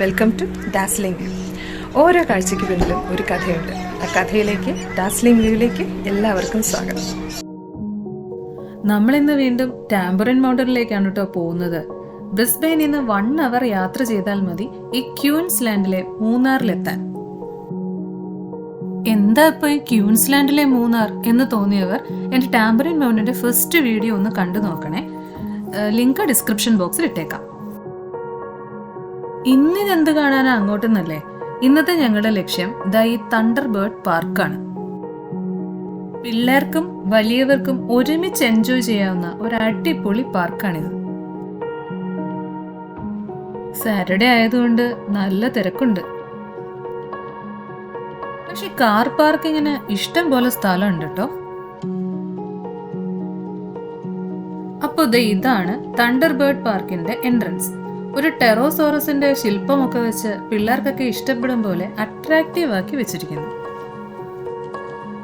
Welcome to dazzling ഓരോ കാഴ്ചയ്ക്ക് പിന്നിലും ഒരു കഥയുണ്ട്. ആ കഥയിലേക്ക് ഡാസ്ലിംഗ് വ്യൂവിലേക്ക് എല്ലാവർക്കും സ്വാഗതം. നമ്മളിന്ന് വീണ്ടും ടാമ്പറിൻ മൗണ്ടനിലേക്കാണ് കേട്ടോ പോകുന്നത്. ബ്രിസ്ബെയിനിൽ നിന്ന് വൺ അവർ യാത്ര ചെയ്താൽ മതി ഈ ക്യൂൻസ്ലാൻഡിലെ മൂന്നാറിലെത്താൻ. എന്താ ഇപ്പൊ ഈ ക്യൂൻസ്ലാൻഡിലെ മൂന്നാർ എന്ന് തോന്നിയവർ എന്റെ ടാമ്പറിൻ മൗണ്ടിന്റെ ഫസ്റ്റ് വീഡിയോ ഒന്ന് കണ്ടു നോക്കണേ. ലിങ്ക് ഡിസ്ക്രിപ്ഷൻ ബോക്സിൽ ഇട്ടേക്കാം. ഇന്നിതെന്ത് കാണാനാ അങ്ങോട്ടെന്നല്ലേ? ഇന്നത്തെ ഞങ്ങളുടെ ലക്ഷ്യം ദ ഈ തണ്ടർ ബേർഡ് പാർക്കാണ് പിള്ളേർക്കും വലിയവർക്കും ഒരുമിച്ച് എൻജോയ് ചെയ്യാവുന്ന ഒരു അടിപൊളി പാർക്കാണിത് സാറ്റർഡേ ആയതുകൊണ്ട് നല്ല തിരക്കുണ്ട്. പക്ഷെ കാർ പാർക്കിങ്ങിന് ഇഷ്ടം പോലെ സ്ഥലമുണ്ട് കേട്ടോ. അപ്പൊ ദേ ഇതാണ് തണ്ടർ ബേർഡ് പാർക്കിന്റെ എൻട്രൻസ് ഒരു ടെറോസോറസിന്റെ ശില്പമൊക്കെ വെച്ച് പിള്ളേർക്കൊക്കെ ഇഷ്ടപ്പെടും പോലെ അട്രാക്റ്റീവ് ആക്കി വെച്ചിരിക്കുന്നു.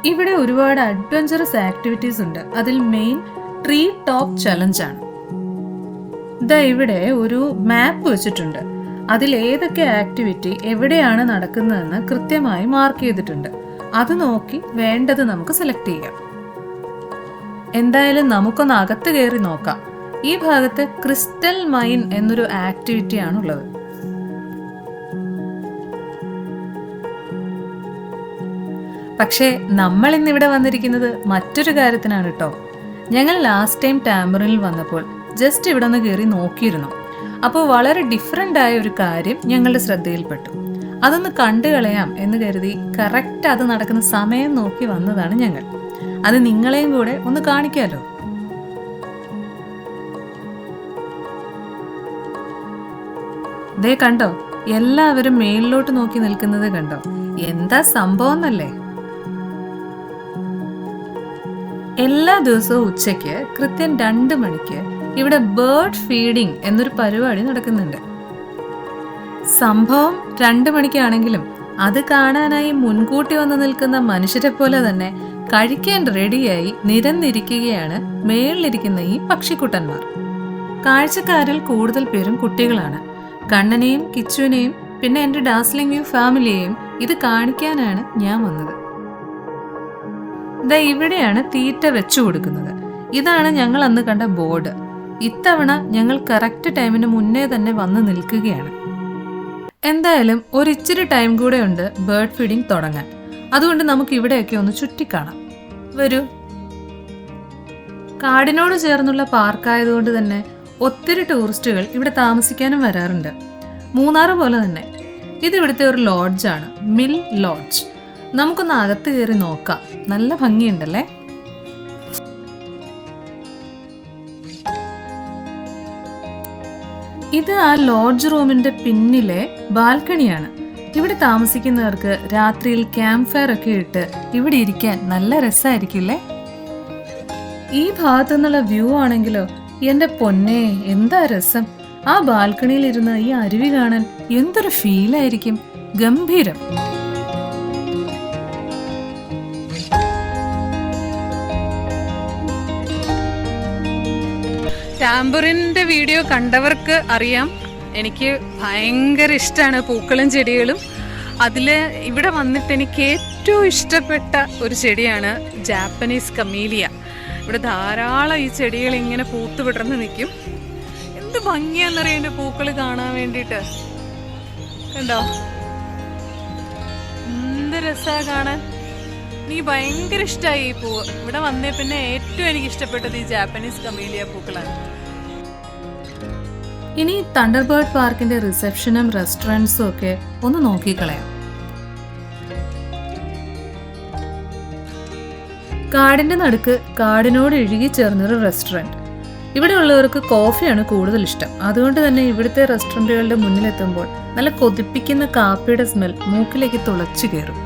ഇവിടെ ഒരുപാട് അഡ്വഞ്ചറസ് ആക്ടിവിറ്റീസ് ഉണ്ട്. അതിൽ മെയിൻ ട്രീ ടോപ്പ് ചലഞ്ച് ആണ്. ഇതാ ഇവിടെ ഒരു മാപ്പ് വെച്ചിട്ടുണ്ട്. അതിൽ ഏതൊക്കെ ആക്ടിവിറ്റി എവിടെയാണ് നടക്കുന്നതെന്ന് കൃത്യമായി മാർക്ക് ചെയ്തിട്ടുണ്ട്. അത് നോക്കി വേണ്ടത് നമുക്ക് സെലക്ട് ചെയ്യാം. എന്തായാലും നമുക്കൊന്ന് അകത്ത് കയറി നോക്കാം. ഈ ഭാഗത്ത് ക്രിസ്റ്റൽ മൈൻ എന്നൊരു ആക്ടിവിറ്റി ആണുള്ളത്. പക്ഷേ നമ്മൾ ഇന്നിവിടെ വന്നിരിക്കുന്നത് മറ്റൊരു കാര്യത്തിനാണ് കേട്ടോ ഞങ്ങൾ ലാസ്റ്റ് ടൈം ടാമറിൽ വന്നപ്പോൾ ജസ്റ്റ് ഇവിടെ നിന്ന് കയറി നോക്കിയിരുന്നു. അപ്പോൾ വളരെ ഡിഫറെന്റ് ആയ ഒരു കാര്യം ഞങ്ങളുടെ ശ്രദ്ധയിൽപ്പെട്ടു. അതൊന്ന് കണ്ടു കളയാം എന്ന് കരുതി കറക്റ്റ് അത് നടക്കുന്ന സമയം നോക്കി വന്നതാണ് ഞങ്ങൾ. അത് നിങ്ങളെയും കൂടെ ഒന്ന് കാണിക്കാമല്ലോ ദേ കണ്ടോ എല്ലാവരും മേളിലോട്ട് നോക്കി നിൽക്കുന്നത് കണ്ടോ? എന്താ സംഭവം എന്നല്ലേ എല്ലാ ദിവസവും ഉച്ചയ്ക്ക് കൃത്യം രണ്ട് മണിക്ക് ഇവിടെ ബേർഡ് ഫീഡിംഗ് എന്നൊരു പരിപാടി നടക്കുന്നുണ്ട്. സംഭവം രണ്ട് മണിക്കാണെങ്കിലും അത് കാണാനായി മുൻകൂട്ടി വന്ന് നിൽക്കുന്ന മനുഷ്യരെ പോലെ തന്നെ കഴിക്കാൻ റെഡിയായി നിരന്നിരിക്കുകയാണ് മേളിലിരിക്കുന്ന ഈ പക്ഷിക്കുട്ടന്മാർ. കാഴ്ചക്കാരിൽ കൂടുതൽ പേരും കുട്ടികളാണ്. കണ്ണനെയും കിച്ചുവിനെയും പിന്നെ എന്റെ ഡാസ്ലിംഗ് വ്യൂ ഫാമിലിയെയും ഇത് കാണിക്കാനാണ് ഞാൻ വന്നത്. ദാ ഇവിടെയാണ് തീറ്റ വെച്ചു കൊടുക്കുന്നത്. ഇതാണ് ഞങ്ങൾ അന്ന് കണ്ട ബോർഡ്. ഇത്തവണ ഞങ്ങൾ കറക്റ്റ് ടൈമിന് മുന്നേ തന്നെ വന്ന് നിൽക്കുകയാണ്. എന്തായാലും ഒരിച്ചിരി ടൈം കൂടെ ഉണ്ട് ബേർഡ് ഫീഡിംഗ് തുടങ്ങാൻ. അതുകൊണ്ട് നമുക്ക് ഇവിടെയൊക്കെ ഒന്ന് ചുറ്റിക്കാണാം. വരൂ. കാടിനോട് ചേർന്നുള്ള പാർക്കായതുകൊണ്ട് തന്നെ ഒത്തിരി ടൂറിസ്റ്റുകൾ ഇവിടെ താമസിക്കാനും വരാറുണ്ട്. മൂന്നാർ പോലെ തന്നെ. ഇത് ഇവിടുത്തെ ഒരു ലോഡ്ജാണ് മിൽ ലോഡ്ജ് നമുക്കൊന്ന് അകത്ത് കയറി നോക്കാം. നല്ല ഭംഗിയുണ്ടല്ലേ? ഇത് ആ ലോഡ്ജ് റൂമിന്റെ പിന്നിലെ ബാൽക്കണിയാണ്. ഇവിടെ താമസിക്കുന്നവർക്ക് രാത്രിയിൽ ക്യാമ്പ് ഫയർ ഒക്കെ ഇട്ട് ഇവിടെ ഇരിക്കാൻ നല്ല രസമായിരിക്കില്ലേ ഈ ഭാഗത്തു നിന്നുള്ള വ്യൂ ആണെങ്കിലോ എന്റെ പൊന്നെ എന്താ രസം? ആ ബാൽക്കണിയിൽ ഇരുന്ന് ഈ അരുവി കാണാൻ എന്തൊരു ഫീലായിരിക്കും ഗംഭീരം. ടാമ്പറിന്റെ വീഡിയോ കണ്ടവർക്ക് അറിയാം. എനിക്ക് ഭയങ്കര ഇഷ്ടമാണ് പൂക്കളും ചെടികളും. അതിൽ ഇവിടെ വന്നിട്ട് എനിക്ക് ഏറ്റവും ഇഷ്ടപ്പെട്ട ഒരു ചെടിയാണ് ജാപ്പനീസ് കമീലിയ. ഇവിടെ ധാരാളം ഈ ചെടികൾ ഇങ്ങനെ പൂത്ത് വിടർന്ന് നിൽക്കും എന്ത് ഭംഗിയാന്നറിയാം എന്റെ പൂക്കൾ കാണാൻ വേണ്ടിയിട്ട്. കണ്ടോ? എന്ത് രസാ കാണാൻ. എനിക്ക് ഭയങ്കര ഇഷ്ടമായി ഈ പൂവ്. ഇവിടെ വന്നേ പിന്നെ ഏറ്റവും എനിക്ക് ഇഷ്ടപ്പെട്ടത് ഈ ജാപ്പനീസ് കമീലിയ പൂക്കളാണ്. ഇനി തണ്ടർബേർഡ് പാർക്കിന്റെ റിസപ്ഷനും റെസ്റ്റോറന്റ്സും ഒക്കെ ഒന്ന് നോക്കിക്കളയാം. കാടിന്റെ നടുക്ക് കാടിനോട് ഇഴുകി ചേർന്നൊരു റെസ്റ്റോറന്റ് ഇവിടെ ഉള്ളവർക്ക് കോഫിയാണ് കൂടുതൽ ഇഷ്ടം. അതുകൊണ്ട് തന്നെ ഇവിടുത്തെ റെസ്റ്റോറന്റുകളുടെ മുന്നിലെത്തുമ്പോൾ നല്ല കൊതിപ്പിക്കുന്ന കാപ്പിയുടെ സ്മെൽ മൂക്കിലേക്ക് തുളച്ചു കയറും.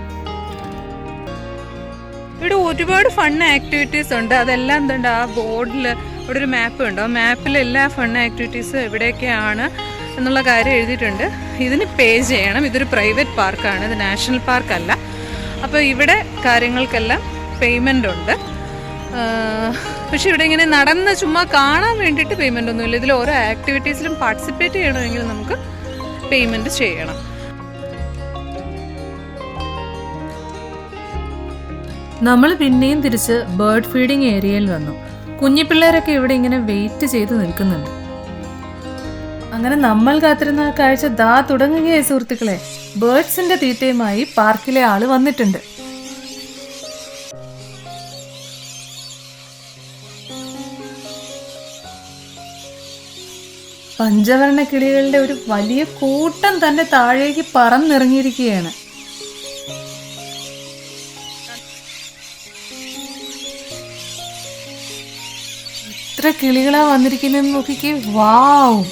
ഇവിടെ ഒരുപാട് ഫൺ ആക്ടിവിറ്റീസ് ഉണ്ട്. അതെല്ലാം എന്തുണ്ട്? ആ ബോർഡിൽ ഇവിടെ ഒരു മാപ്പ് ഉണ്ട്. ആ മാപ്പിൽ എല്ലാ ഫൺ ആക്ടിവിറ്റീസും എവിടെയൊക്കെയാണ് എന്നുള്ള കാര്യം എഴുതിയിട്ടുണ്ട്. ഇതിന് പേ ചെയ്യണം. ഇതൊരു പ്രൈവറ്റ് പാർക്കാണ് ഇത് നാഷണൽ പാർക്കല്ല അപ്പോൾ ഇവിടെ കാര്യങ്ങൾക്കെല്ലാം പേയ്മെന്റ് ഉണ്ട്. പക്ഷേ ഇവിടെ ഇങ്ങനെ നടന്ന് ചുമ്മാ കാണാൻ വേണ്ടിയിട്ട് പേയ്മെന്റ് ഒന്നുമില്ല. ഇതിൽ ഓരോ ആക്ടിവിറ്റീസിലും പാർട്ടിസിപ്പേറ്റ് ചെയ്യണമെങ്കിൽ നമുക്ക് പേയ്മെന്റ് ചെയ്യണം. നമ്മൾ പിന്നെയും തിരിച്ച് ബേർഡ് ഫീഡിംഗ് ഏരിയയിൽ വന്നു. കുഞ്ഞു പിള്ളേരൊക്കെ ഇവിടെ ഇങ്ങനെ വെയിറ്റ് ചെയ്ത് നിൽക്കുന്നുണ്ട്. അങ്ങനെ നമ്മൾ കാത്തിരുന്ന ആ കാഴ്ച ദാ തുടങ്ങുകയായി സുഹൃത്തുക്കളെ. ബേർഡ്സിന്റെ തീറ്റയുമായി പാർക്കിലെ ആൾ വന്നിട്ടുണ്ട്. പഞ്ചവർണ കിളികളുടെ ഒരു വലിയ കൂട്ടം തന്നെ താഴേക്ക് പറന്നിറങ്ങിയിരിക്കുകയാണ്. എത്ര കിളികളാ വന്നിരിക്കുന്നത് നോക്കിക്കേ. വാവ്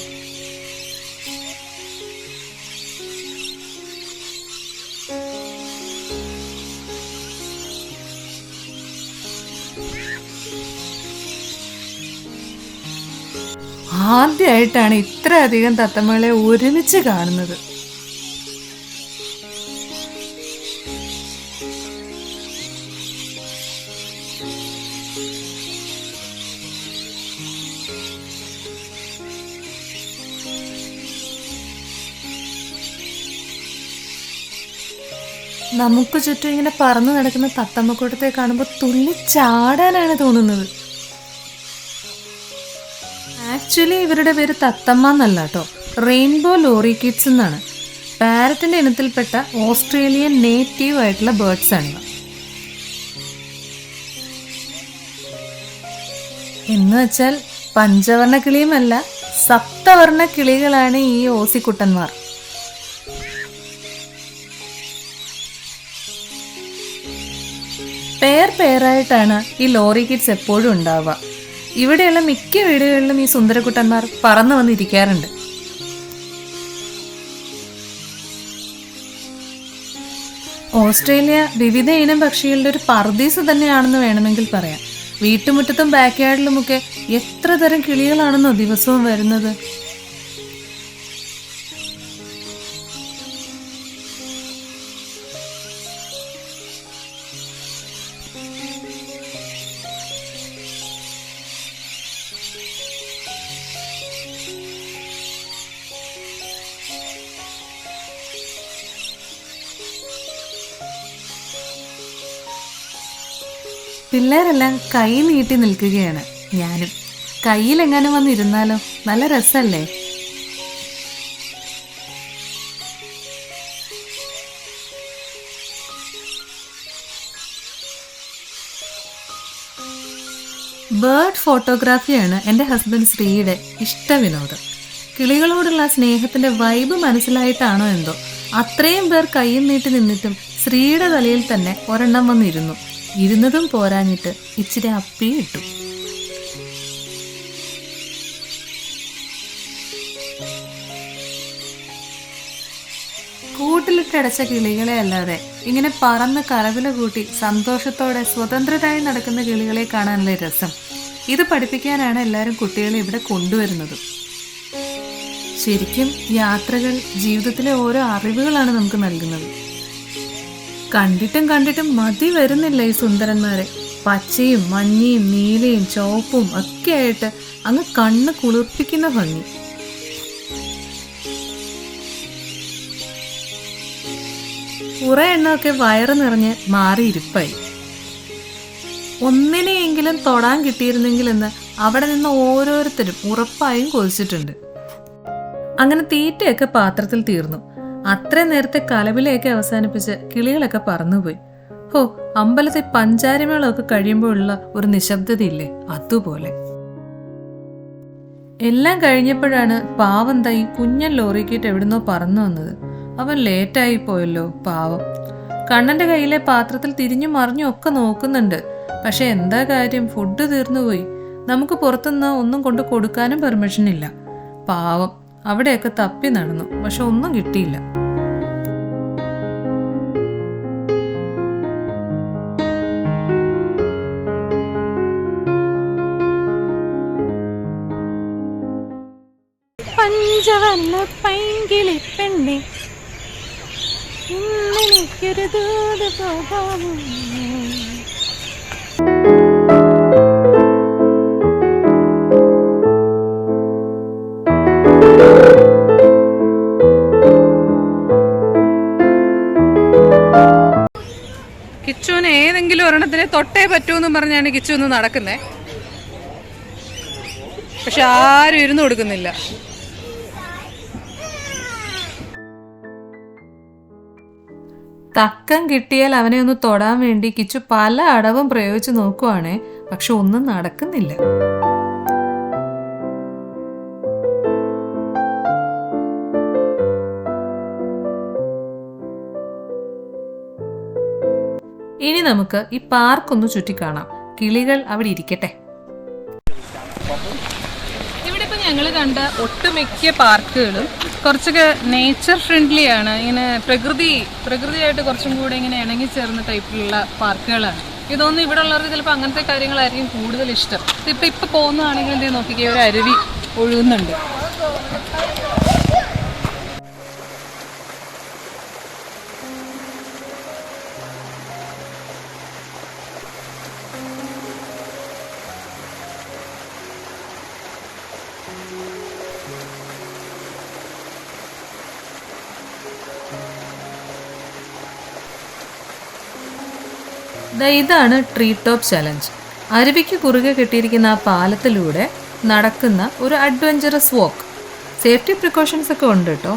ആദ്യമായിട്ടാണ് ഇത്രയധികം തത്തമ്മകളെ ഒരുമിച്ച് കാണുന്നത്. നമുക്ക് ചുറ്റും ഇങ്ങനെ പറന്നു നടക്കുന്ന തത്തമ്മക്കൂട്ടത്തെ കാണുമ്പോൾ തുള്ളി ചാടാനാണ് തോന്നുന്നത്. ആക്ച്വലി ഇവരുടെ പേര് തത്തമ്മ എന്നല്ല കേട്ടോ റെയിൻബോ ലോറി കിഡ്സ് എന്നാണ്. പാരറ്റിന്റെ ഇനത്തിൽപ്പെട്ട ഓസ്ട്രേലിയൻ നേറ്റീവ് ആയിട്ടുള്ള ബേർഡ്സ് ആണ് എന്ന് വെച്ചാൽ പഞ്ചവർണ കിളിയുമല്ല സപ്തവർണ കിളികളാണ് ഈ ഓസിക്കുട്ടന്മാർ. പെയർ പെയറായിട്ടാണ് ഈ ലോറി കിഡ്സ് എപ്പോഴും ഉണ്ടാവുക. ഇവിടെയുള്ള മിക്ക വീടുകളിലും ഈ സുന്ദരക്കുട്ടന്മാർ പറന്നു വന്നിരിക്കാറുണ്ട്. ഓസ്ട്രേലിയ വിവിധ ഇനം പക്ഷികളുടെ ഒരു പർദീസ് തന്നെയാണെന്ന് വേണമെങ്കിൽ പറയാം. വീട്ടുമുറ്റത്തും ബാക്ക് യാർഡിലുമൊക്കെ എത്ര തരം കിളികളാണെന്നോ ദിവസവും വരുന്നത്. പിള്ളേരെല്ലാം കൈ നീട്ടി നിൽക്കുകയാണ്. ഞാനും. കയ്യിലെങ്ങാനും വന്നിരുന്നാലോ? നല്ല രസല്ലേ? ബേർഡ് ഫോട്ടോഗ്രാഫിയാണ് എന്റെ ഹസ്ബൻഡ് ശ്രീയുടെ ഇഷ്ടവിനോദം. കിളികളോടുള്ള സ്നേഹത്തിന്റെ വൈബ് മനസ്സിലായിട്ടാണോ എന്തോ. അത്രയും പേർ കയ്യും നീട്ടി നിന്നിട്ടും ശ്രീയുടെ തലയിൽ തന്നെ ഒരെണ്ണം വന്നിരുന്നു. ഇരുന്നതും പോരാഞ്ഞിട്ട് ഇച്ചിരി അപ്പി ഇട്ടു. കൂട്ടിലിട്ടടച്ച കിളികളെ അല്ലാതെ ഇങ്ങനെ പറന്ന് കരവില കൂട്ടി സന്തോഷത്തോടെ സ്വതന്ത്രരായി നടക്കുന്ന കിളികളെ കാണാനുള്ള രസം. ഇത് പഠിപ്പിക്കാനാണ് എല്ലാവരും കുട്ടികളെ ഇവിടെ കൊണ്ടുവരുന്നത്. ശരിക്കും യാത്രകൾ ജീവിതത്തിലെ ഓരോ അറിവുകളാണ് നമുക്ക് നൽകുന്നത്. കണ്ടിട്ടും കണ്ടിട്ടും മതി വരുന്നില്ല ഈ സുന്ദരന്മാരെ. പച്ചയും മഞ്ഞയും നീലയും ചുവപ്പും ഒക്കെ ആയിട്ട് അങ്ങ് കണ്ണ് കുളിർപ്പിക്കുന്ന ഭംഗി. കുറെ എണ്ണമൊക്കെ വയറ് നിറഞ്ഞ് മാറിയിരിപ്പായി ഒന്നിനെയെങ്കിലും തൊടാൻ കിട്ടിയിരുന്നെങ്കിൽ എന്ന് അവിടെ നിന്ന് ഓരോരുത്തരും ഉറപ്പായും കൊതിച്ചിട്ടുണ്ട്. അങ്ങനെ തീറ്റയൊക്കെ പാത്രത്തിൽ തീർന്നു. അത്ര നേരത്തെ കലവിലയൊക്കെ അവസാനിപ്പിച്ച് കിളികളൊക്കെ പറന്നുപോയി. ഹോ അമ്പലത്തിൽ പഞ്ചാരിമേളമൊക്കെ കഴിയുമ്പോഴുള്ള ഒരു നിശബ്ദതയില്ലേ? അതുപോലെ. എല്ലാം കഴിഞ്ഞപ്പോഴാണ് പാവം തൈ കുഞ്ഞൻ ലോറിക്കേറ്റ് എവിടുന്നോ പറന്നു വന്നത്. അവൻ ലേറ്റായി പോയല്ലോ പാവം. കണ്ണന്റെ കയ്യിലെ പാത്രത്തിൽ തിരിഞ്ഞു മറിഞ്ഞും ഒക്കെ നോക്കുന്നുണ്ട്. പക്ഷെ എന്താ കാര്യം? ഫുഡ് തീർന്നുപോയി. നമുക്ക് പുറത്തുനിന്ന് ഒന്നും കൊണ്ട് കൊടുക്കാനും പെർമിഷൻ ഇല്ല പാവം. അവിടെയൊക്കെ തപ്പി നടന്നു. പക്ഷെ ഒന്നും കിട്ടിയില്ല. പഞ്ചവർണ പൈങ്കിളി പെണ്ണെ ഇന്നെനിക്കൊരു ദൂത് പോകാമോ? തൊട്ടേ പറ്റൂന്നും പറഞ്ഞാണ് കിച്ചു ഒന്ന് നടക്കുന്നേ. പക്ഷെ ആരും ഇരുന്ന് കൊടുക്കുന്നില്ല. തക്കം കിട്ടിയാൽ അവനെ ഒന്ന് തൊടാൻ വേണ്ടി കിച്ചു പല അടവും പ്രയോഗിച്ചു നോക്കുവാണേ പക്ഷെ ഒന്നും നടക്കുന്നില്ല. ഇനി നമുക്ക് ഈ പാർക്കൊന്ന് ചുറ്റിക്കാണാം. കിളികൾ അവിടെ ഇരിക്കട്ടെ. ഇവിടെ ഇപ്പൊ ഞങ്ങൾ കണ്ട ഒട്ടുമിക്ക പാർക്കുകളും കുറച്ചൊക്കെ നേച്ചർ ഫ്രണ്ട്ലി ആണ്. ഇങ്ങനെ പ്രകൃതി പ്രകൃതിയായിട്ട് കുറച്ചും കൂടെ ഇങ്ങനെ ഇണങ്ങി ചേർന്ന ടൈപ്പിലുള്ള പാർക്കുകളാണ്. ഇതൊന്നും ഇവിടെ ഉള്ളവർക്ക് ചിലപ്പോൾ അങ്ങനത്തെ കാര്യങ്ങളായിരിക്കും കൂടുതൽ ഇഷ്ടം. ഇപ്പൊ ഇപ്പൊ പോകുന്നതാണെങ്കിൽ എന്തെങ്കിലും നോക്കിക്കേ ഒരു അരുവി ഒഴുകുന്നുണ്ട്. ഇതാണ് ട്രീ ടോപ്പ് ചലഞ്ച് അരുവിക്ക് കുറുകെ കെട്ടിയിരിക്കുന്ന ആ പാലത്തിലൂടെ നടക്കുന്ന ഒരു അഡ്വഞ്ചറസ് വാക്ക് സേഫ്റ്റി പ്രിക്കോഷൻസ് ഒക്കെ ഉണ്ട് കേട്ടോ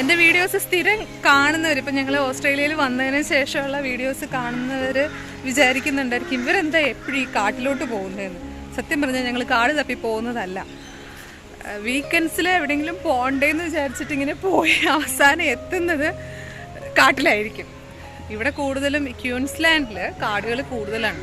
എന്റെ വീഡിയോസ് സ്ഥിരം കാണുന്നവർ ഇപ്പം ഞങ്ങൾ ഓസ്ട്രേലിയയിൽ വന്നതിന് ശേഷമുള്ള വീഡിയോസ് കാണുന്നവർ വിചാരിക്കുന്നുണ്ടായിരിക്കും ഇവരെന്താ എപ്പോഴും ഈ കാട്ടിലോട്ട് പോകുന്നതെന്ന് സത്യം പറഞ്ഞാൽ ഞങ്ങൾ കാട് തപ്പി പോകുന്നതല്ല. വീക്കെൻഡ്സിൽ എവിടെയെങ്കിലും പോകണ്ടേന്ന് വിചാരിച്ചിട്ട് ഇങ്ങനെ പോയി അവസാനം എത്തുന്നത് കാട്ടിലായിരിക്കും. ഇവിടെ കൂടുതലും ക്യൂൻസ്ലാൻഡിൽ കാടുകൾ കൂടുതലാണ്.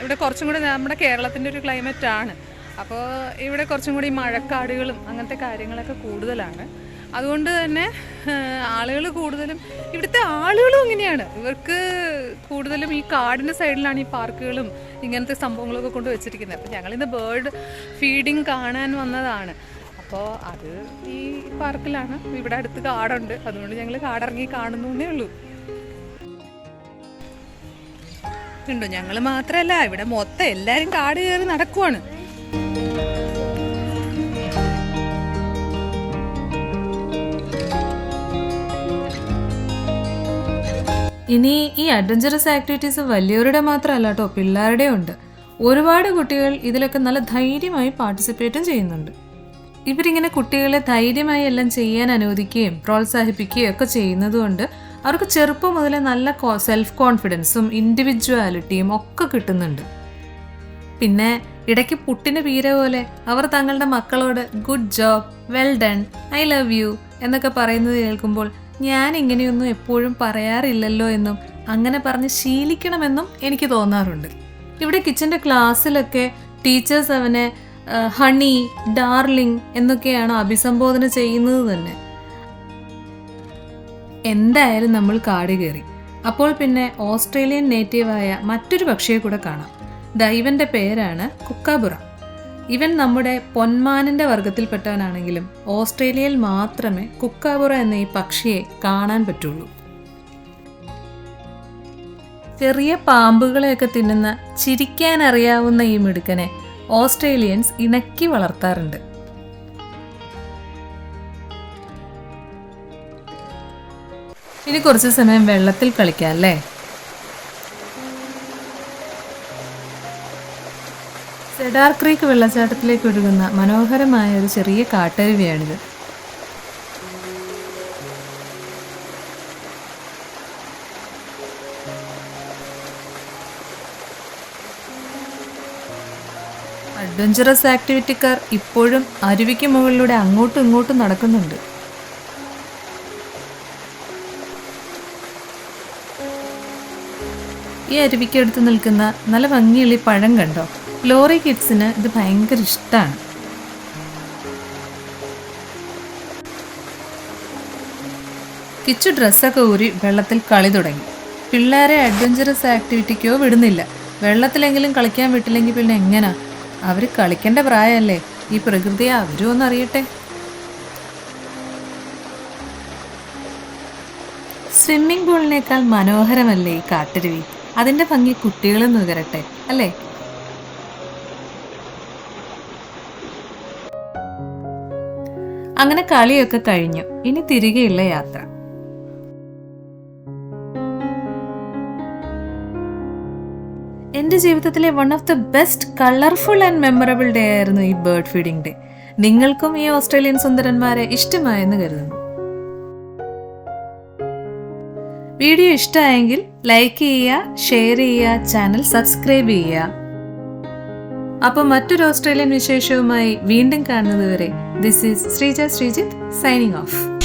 ഇവിടെ കുറച്ചും കൂടി നമ്മുടെ കേരളത്തിന്റെ ഒരു ക്ലൈമറ്റാണ് അപ്പോൾ ഇവിടെ കുറച്ചും കൂടി മഴക്കാടുകളും അങ്ങനത്തെ കാര്യങ്ങളൊക്കെ കൂടുതലാണ്. അതുകൊണ്ട് തന്നെ ആളുകൾ കൂടുതലും ഇവിടുത്തെ ആളുകളും ഇങ്ങനെയാണ്. ഇവർക്ക് കൂടുതലും ഈ കാടിന്റെ സൈഡിലാണ് ഈ പാർക്കുകളും ഇങ്ങനത്തെ സംഭവങ്ങളൊക്കെ കൊണ്ട് വെച്ചിരിക്കുന്നത്. അപ്പോൾ ഞങ്ങളിന്ന് ബേർഡ് ഫീഡിങ് കാണാൻ വന്നതാണ്. അപ്പോൾ അത് ഈ പാർക്കിലാണ്. ഇവിടെ അടുത്ത് കാടുണ്ട്. അതുകൊണ്ട് ഞങ്ങൾ കാടിറങ്ങി കാണുന്നു എന്നേ ഉള്ളൂ. ഉണ്ടോ ഞങ്ങൾ മാത്രമല്ല ഇവിടെ മൊത്തം എല്ലാവരും കാട് കയറി നടക്കുവാണ്. ഇനി ഈ അഡ്വഞ്ചറസ് ആക്ടിവിറ്റീസ് വലിയവരുടെ മാത്രമല്ല കേട്ടോ പിള്ളേരുടെ ഉണ്ട്. ഒരുപാട് കുട്ടികൾ ഇതിലൊക്കെ നല്ല ധൈര്യമായി പാർട്ടിസിപ്പേറ്റും ചെയ്യുന്നുണ്ട്. ഇവരിങ്ങനെ കുട്ടികളെ ധൈര്യമായി എല്ലാം ചെയ്യാൻ അനുവദിക്കുകയും പ്രോത്സാഹിപ്പിക്കുകയും ഒക്കെ ചെയ്യുന്നതുകൊണ്ട് അവർക്ക് ചെറുപ്പം മുതലേ നല്ല സെൽഫ് കോൺഫിഡൻസും ഇൻഡിവിജ്വാലിറ്റിയും ഒക്കെ കിട്ടുന്നുണ്ട്. പിന്നെ ഇടയ്ക്ക് പുട്ടിന് പീര പോലെ അവർ തങ്ങളുടെ മക്കളോട് good job well done I love you എന്നൊക്കെ പറയുന്നത് കേൾക്കുമ്പോൾ ഞാൻ ഇങ്ങനെയൊന്നും എപ്പോഴും പറയാറില്ലല്ലോ എന്നും അങ്ങനെ പറഞ്ഞ് ശീലിക്കണമെന്നും എനിക്ക് തോന്നാറുണ്ട്. ഇവിടെ കിച്ചന്റെ ക്ലാസ്സിലൊക്കെ ടീച്ചേഴ്സ് അവനെ ഹണി ഡാർലിംഗ് എന്നൊക്കെയാണ് അഭിസംബോധന ചെയ്യുന്നത് തന്നെ. എന്തായാലും നമ്മൾ കാട് കയറി. അപ്പോൾ പിന്നെ ഓസ്ട്രേലിയൻ നേറ്റീവായ മറ്റൊരു പക്ഷിയെ കൂടെ കാണാം. ദാ ഇവന്റെ പേരാണ് കുക്കാബുറ. ഇവൻ നമ്മുടെ പൊന്മാനിന്റെ വർഗത്തിൽപ്പെട്ടവനാണെങ്കിലും ഓസ്ട്രേലിയയിൽ മാത്രമേ കുക്കാബുറ എന്ന ഈ പക്ഷിയെ കാണാൻ പറ്റുള്ളൂ. ചെറിയ പാമ്പുകളെയൊക്കെ തിന്നുന്ന ചിരിക്കാൻ അറിയാവുന്ന ഈ മിടുക്കനെ ഓസ്ട്രേലിയൻസ് ഇണക്കി വളർത്താറുണ്ട്. ഇനി കുറച്ച് സമയം വെള്ളത്തിൽ കളിക്കാം അല്ലേ? സെഡാർ ക്രീക്ക് വെള്ളച്ചാട്ടത്തിലേക്ക് ഒഴുകുന്ന മനോഹരമായ ഒരു ചെറിയ കാട്ടരുവിയാണിത്. അഡ്വഞ്ചറസ് ആക്ടിവിറ്റിക്കാർ ഇപ്പോഴും അരുവിക്ക് മുകളിലൂടെ അങ്ങോട്ടും ഇങ്ങോട്ടും നടക്കുന്നുണ്ട്. ഈ അരുവിക്കടുത്ത് നിൽക്കുന്ന നല്ല ഭംഗിയുള്ള പഴം കണ്ടോ? ലോറി കിഡ്സിന് ഇത് ഭയങ്കര ഇഷ്ടമാണ് കിച്ചു ഡ്രസ്സൊക്കെ ഊരി വെള്ളത്തിൽ കളി തുടങ്ങി. പിള്ളേരെ അഡ്വഞ്ചറസ് ആക്ടിവിറ്റിക്കോ വിടുന്നില്ല. വെള്ളത്തിലെങ്കിലും കളിക്കാൻ വിട്ടില്ലെങ്കിൽ പിന്നെ എങ്ങനാ? അവർ കളിക്കേണ്ട പ്രായമല്ലേ? ഈ പ്രകൃതിയെ അവരും ഒന്ന് അറിയട്ടെ സ്വിമ്മിംഗ് പൂളിനേക്കാൾ മനോഹരമല്ലേ ഈ കാട്ടരുവി? അതിന്റെ ഭംഗി കുട്ടികളും നുകരട്ടെ അല്ലേ? അങ്ങനെ കളിയൊക്കെ കഴിഞ്ഞു. ഇനി തിരികെയുള്ള യാത്ര. എന്റെ ജീവിതത്തിലെ one of the best colourful and memorable day ആയിരുന്നു ഈ ബേർഡ് ഫീഡിംഗ് ഡേ നിങ്ങൾക്കും ഈ ഓസ്ട്രേലിയൻ സുന്ദരന്മാരെ ഇഷ്ടമായെന്ന് കരുതുന്നു. വീഡിയോ ഇഷ്ടമായെങ്കിൽ ലൈക്ക് ചെയ്യുക ഷെയർ ചെയ്യുക ചാനൽ സബ്സ്ക്രൈബ് ചെയ്യുക. അപ്പോൾ മറ്റൊരു ഓസ്ട്രേലിയൻ വിശേഷവുമായി വീണ്ടും കാണുന്നതുവരെ this is Sreeja Sreejith signing off